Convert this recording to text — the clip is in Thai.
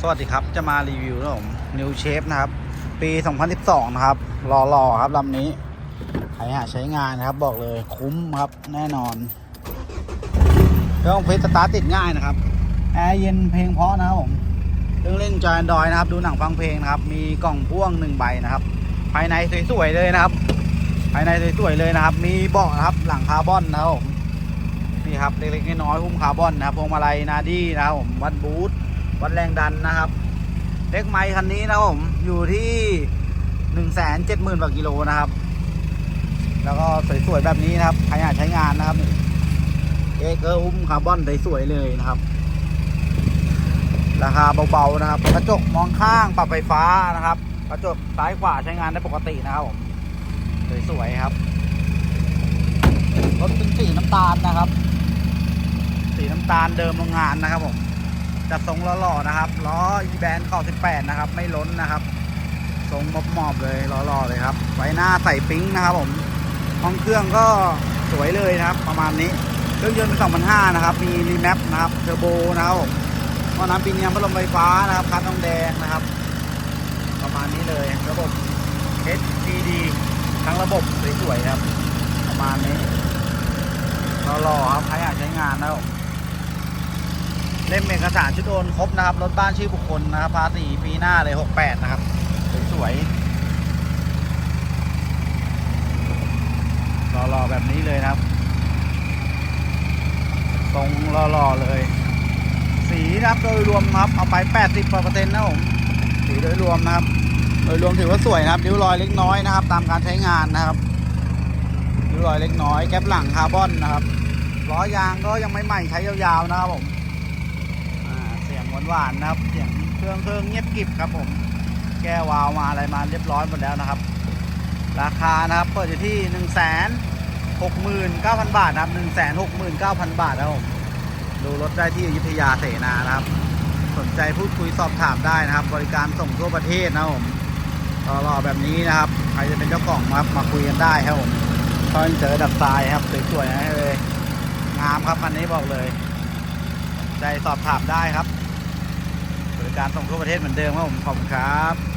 สวัสดีครับ จะมารีวิวนะผมนิวเชฟนะครับ ปี 2012 นะครับหล่อๆครับลำนี้ใครหาใช้งานนะครับ บอกเลยคุ้มครับแน่นอนเครื่องเพชรสตาร์ติดง่ายนะครับ แอร์เย็นเพลงเพราะนะครับผมเครื่องเล่นจอยดอยนะครับ ดูหนังฟังเพลงนะครับ มีกล่องพ่วงหนึ่งใบนะครับ ภายในสวยๆเลยนะครับ ภายในสวยๆเลยนะครับ มีเบาะนะครับหลังคาร์บอนนะครับผมนี่ครับเล็กๆน้อยๆหุ้มคาร์บอนนะครับพวงมาลัยนาดี้นะครับผมวัดบูท วัดแรงดันนะครับ เล็กไม้คันนี้นะผมอยู่ที่หนึ่งแสนเจ็ดหมื่นกว่ากิโลนะครับ แล้วก็สวยๆแบบนี้นะครับใครอยากใช้งานนะครับเอเกอร์อุ้มคาร์บอนสวยๆเลยนะครับ ราคาเบาๆนะครับ กระจกมองข้างปรับไฟฟ้านะครับ กระจกซ้ายขวาใช้งานได้ปกตินะครับผมสวยๆครับรถเป็นสีน้ำตาลนะครับ สีน้ำตาลเดิมโรงงานนะครับผม จัดทรงหล่อๆนะครับล้ออีแบนขอบ18นะครับ ไม่ล้นนะครับ ทรงมอบๆเลยหล่อๆเลยครับไว้หน้าใส่ปิ๊งนะครับผมห้องเครื่องก็สวยเลยนะครับ ประมาณนี้เครื่องยนต์เป็น2005นะครับ มีรีแมปนะครับเทอร์โบนะครับผมหม้อน้ำปีเนียมพัดลมไฟฟ้านะครับคัดทองแดงนะครับ ประมาณนี้เลยระบบ HDD ทั้งระบบสวยๆครับ ประมาณนี้หล่อๆครับใครอยากใช้งาน เล่มเอกสารชุดโอนครบนะครับ รถบ้านชื่อบุคคลนะครับ ภาษีปีหน้าเลย 68 นะครับ สวยๆหล่อๆแบบนี้เลยนะครับ ทรงหล่อๆเลย สีนะครับโดยรวมครับ เอาไป 80เปอร์เซ็นต์นะผม สีโดยรวมนะครับ โดยรวมถือว่าสวยนะครับริ้วรอยเล็กน้อยนะครับ ตามการใช้งานนะครับริ้วรอยเล็กน้อย แก๊ปหลังคาร์บอนนะครับล้อยางก็ยังไม่ใหม่ใช้ยาวๆนะครับผม หวานนะครับ เสียงเครื่องเครื่องเงียบกริบครับผม แก้วาวมาอะไรมาเรียบร้อยหมดแล้วนะครับ ราคานะครับเปิดอยู่ที่1นึ่งแสนหกหมื่นเก้าพันบาทนะครับหนึ่งแสนหกหมื่นเก้าพันบาทนะครับผมดูรถได้ที่อยุธยาเสนานะครับ สนใจพูดคุยสอบถามได้นะครับ บริการส่งทั่วประเทศนะครับผมรอๆแบบนี้นะครับ ใครจะเป็นเจ้าของครับมาคุยกันได้ครับผมตอนเจอดับทรายครับสวยๆนะเลยงามครับอันนี้บอกเลย ใจสอบถามได้ครับ การส่งทั่วประเทศเหมือนเดิมครับผมขอบคุณครับ